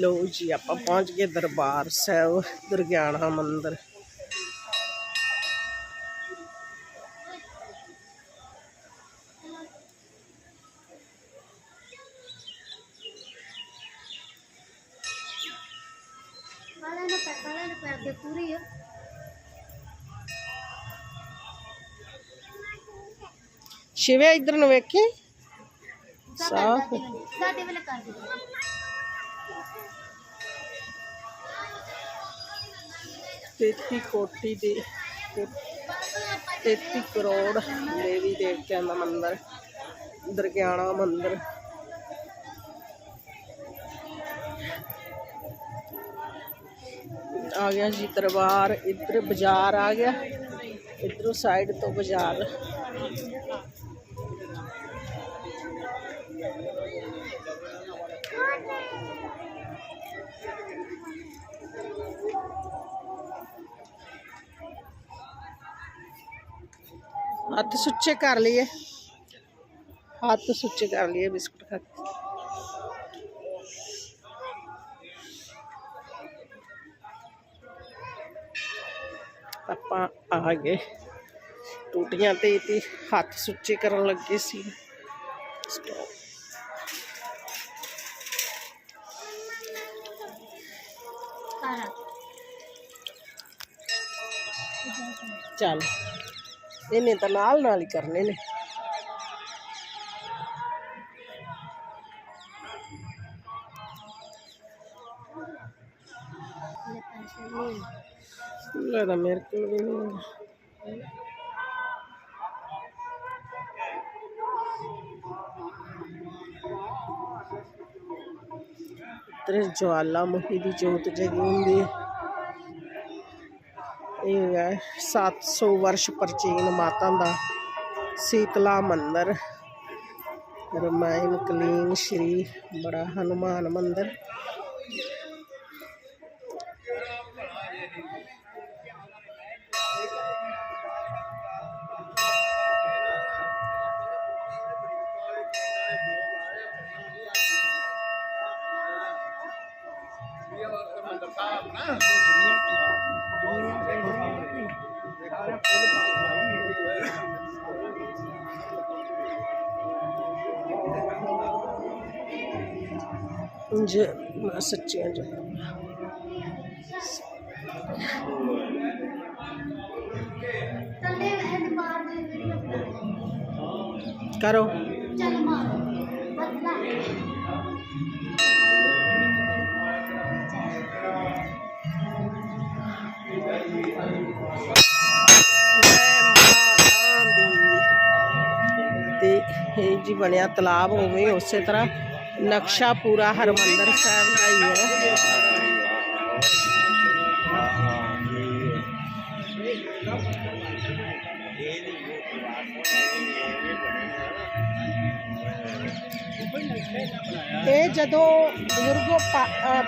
लो जी आप पहुँच गए दरबार साहब दुर्गियाना मंदिर शिवे इधर नेखी साफ़ 33 ਕੋਟੀ ਦੀ 33 ਕਰੋੜ ਦੇਵੀ ਦੇਵਤਿਆਂ ਦਾ ਮੰਦਰ, ਦਰਗਿਆਣਾ ਮੰਦਰ। ਆ ਗਿਆ ਜੀ ਦਰਬਾਰ, ਇੱਧਰ ਬਾਜ਼ਾਰ ਆ ਗਿਆ। ਇੱਧਰੋਂ ਸਾਈਡ ਤੋਂ ਬਾਜ਼ਾਰ। हाथ सुचे कर लिए। हाथ सुचे कर लिए बिस्कुट खा पापा आ गए। टूटिया ते थी हाथ सुचे कर लगे सी। चल। ਇਹਨੇ ਤਾਂ ਨਾਲ ਨਾਲ ਹੀ ਕਰਨੇ ਨੇ ਲੈ ਪੈਸੇ ਨਹੀਂ ਲੱਗਦਾ ਮੇਰੇ ਕੋਲ ਵੀ ਨਹੀਂ ਹੈ। ਇੱਧਰ ਜਵਾਲਾਮੁਖੀ ਦੀ ਜੋਤ ਜਗੀ ਹੁੰਦੀ ਹੈ ਇਹ ਹੈ 700 ਵਰਸ਼ ਪ੍ਰਾਚੀਨ ਮਾਤਾ ਦਾ ਸੀਤਲਾ ਮੰਦਿਰ। ਰਮਾਇਣ ਕਲੀਨ ਸ਼੍ਰੀ ਬੜਾ ਹਨੂਮਾਨ ਮੰਦਿਰ। ਜ ਸੱਚੀਆਂ ਜੋ ਤੱਲੇ ਇਹ ਬਾਹਰ ਦੇ ਵੀਡੀਓ ਕਰੋ ਚੱਲ ਮਾਰ ਬਦਲਾ ਜੈ ਮਾਤਾ ਦੀ ਤੇ ਇਹ ਜੀ ਬਣਿਆ ਤਲਾਬ ਹੋਵੇ ਉਸੇ ਤਰ੍ਹਾਂ नक्शा पूरा हरिमंदर साहब का ही है। ਇਹ ਜਦੋਂ ਬਜ਼ੁਰਗੋ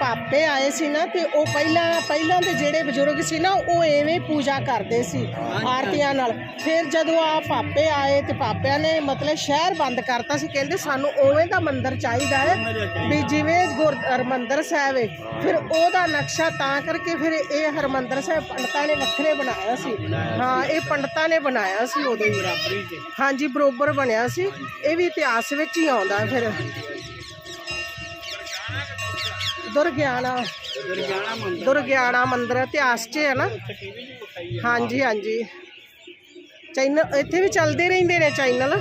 ਪਾਪੇ ਆਏ ਸੀ ਨਾ ਤੇ ਉਹ ਪਹਿਲਾਂ ਪਹਿਲਾਂ ਦੇ ਜਿਹੜੇ ਬਜ਼ੁਰਗ ਸੀ ਨਾ ਉਹ ਐਵੇਂ ਪੂਜਾ ਕਰਦੇ ਸੀ ਆਰਤੀਆਂ ਨਾਲ। ਫਿਰ ਜਦੋਂ ਆ ਪਾਪੇ ਆਏ ਤੇ ਪਾਪਿਆਂ ਨੇ ਮਤਲਬ ਸ਼ਹਿਰ ਬੰਦ ਕਰਤਾ ਸੀ ਕਹਿੰਦੇ ਸਾਨੂੰ ਉਵੇਂ ਦਾ ਮੰਦਿਰ ਚਾਹੀਦਾ ਹੈ ਵੀ ਜਿਵੇਂ ਗੁਰ ਹਰਮੰਦਰ ਸਾਹਿਬ ਹੈ ਫਿਰ ਉਹਦਾ ਨਕਸ਼ਾ ਤਾਂ ਕਰਕੇ ਫਿਰ ਇਹ ਹਰਮੰਦਰ ਸਾਹਿਬ ਪੰਡਤਾਂ ਨੇ ਵੱਖਰੇ ਬਣਾਇਆ ਸੀ। ਹਾਂ ਇਹ ਪੰਡਤਾਂ ਨੇ ਬਣਾਇਆ ਸੀ ਉਦੋਂ ਹੀ ਬਰਾਬਰੀ ਹਾਂਜੀ ਬਰੋਬਰ ਬਣਿਆ ਸੀ। ਇਹ ਵੀ ਇਤਿਹਾਸ ਵਿੱਚ ਹੀ ਆਉਂਦਾ ਫਿਰ। ਦੁਰਗਿਆਣਾ ਦੁਰਗਿਆਣਾ ਮੰਦਿਰ ਇਤਿਹਾਸ 'ਚ ਹੈ ਨਾ ਹਾਂਜੀ ਹਾਂਜੀ ਚੈਨਲ ਇੱਥੇ ਵੀ ਚੱਲਦੇ ਰਹਿੰਦੇ ਨੇ ਚੈਨਲ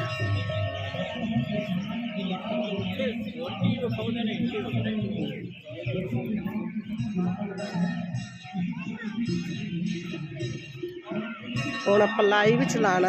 ਹੁਣ ਆਪਾਂ ਲਾਈਵ ਚਲਾਣਾ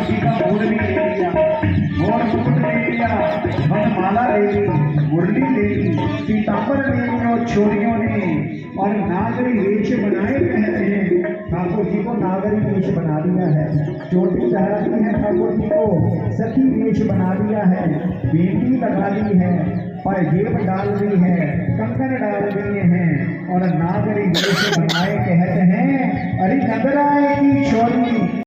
तुलसी का फूल भी ले लिया। और सूट ले लिया, वनमाला ले ली, मुरली ले ली पीताम्बर ले ली और छोरियों ने। और नागर नीच बनाए रहते हैं। ठाकुर जी को नागर नीच बना दिया है। चोटी चढ़ाती है ठाकुर जी को, सती नीच बना दिया है। बेटी लगा दी है पर जेब डाल दी है कंकन डाल दिए हैं। और नागर नीच बनाए कहते हैं, अरे नज़र आएगी छोरी